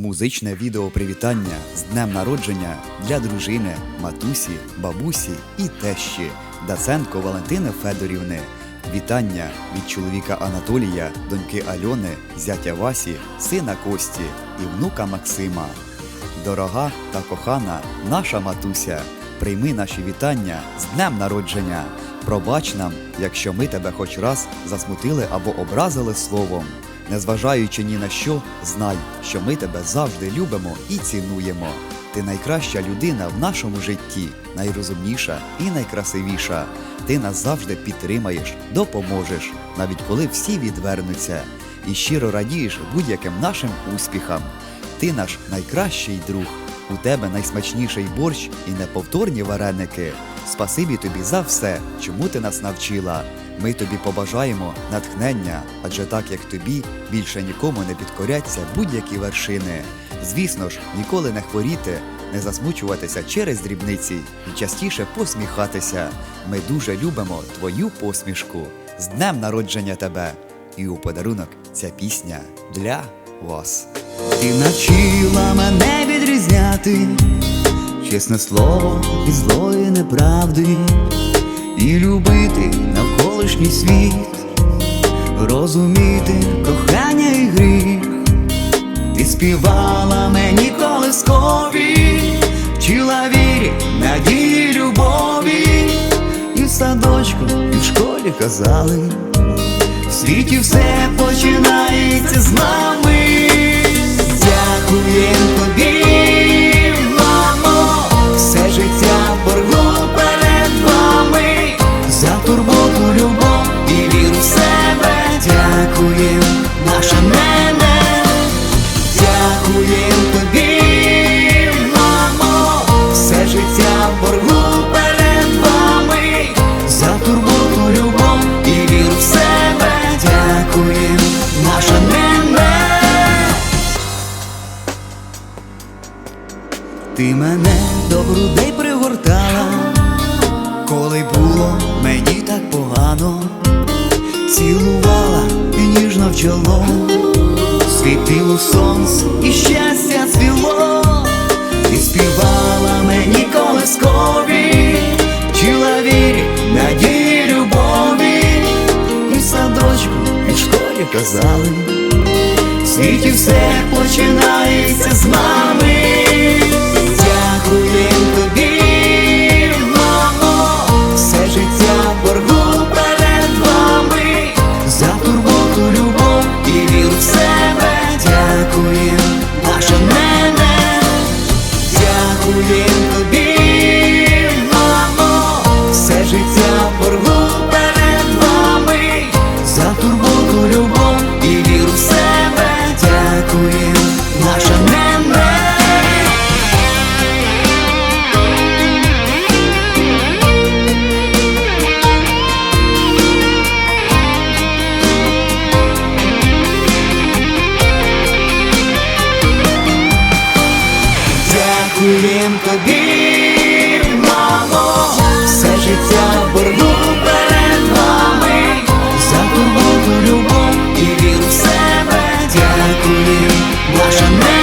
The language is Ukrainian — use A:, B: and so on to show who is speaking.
A: Музичне відео привітання з днем народження для дружини, матусі, бабусі і тещі Даценко Валентини Федорівни. Вітання від чоловіка Анатолія, доньки Альони, зятя Васі, сина Кості і внука Максима. Дорога та кохана наша матуся, прийми наші вітання з днем народження. Пробач нам, якщо ми тебе хоч раз засмутили або образили словом. Незважаючи ні на що, знай, що ми тебе завжди любимо і цінуємо. Ти найкраща людина в нашому житті, найрозумніша і найкрасивіша. Ти нас завжди підтримаєш, допоможеш, навіть коли всі відвернуться, і щиро радієш будь-яким нашим успіхам. Ти наш найкращий друг. У тебе найсмачніший борщ і неповторні вареники. Спасибі тобі за все, чому ти нас навчила. Ми тобі побажаємо натхнення, адже так як тобі більше нікому не підкоряться будь-які вершини. Звісно ж, ніколи не хворіти, не засмучуватися через дрібниці і частіше посміхатися. Ми дуже любимо твою посмішку. З днем народження тебе! І у подарунок ця пісня для вас.
B: Ти навчила мене відрізняти чесне слово від злої неправди і любити навколишній світ, розуміти кохання і гріх. Ти співала мені колискові, вчила вірі, надії, любові, і в садочку, і в школі казали. В світі все починається дякуєм тобі, мамо, все життя боргу перед вами, за турботу, любов і віру в себе. Дякуєм, наша мене. Ти мене до грудей пригортала, коли було мені так погано, цілувала і ніжно в чоло, світило сонце і щастя цвіло, і співала мені колискові, Чила вірі, надії, любові, і в садочку, і в школі казали. В світі все починається з мами. Він тобі, мамо, все життя боргу перед нами, за турботу любов і віру в себе дякую, Боже.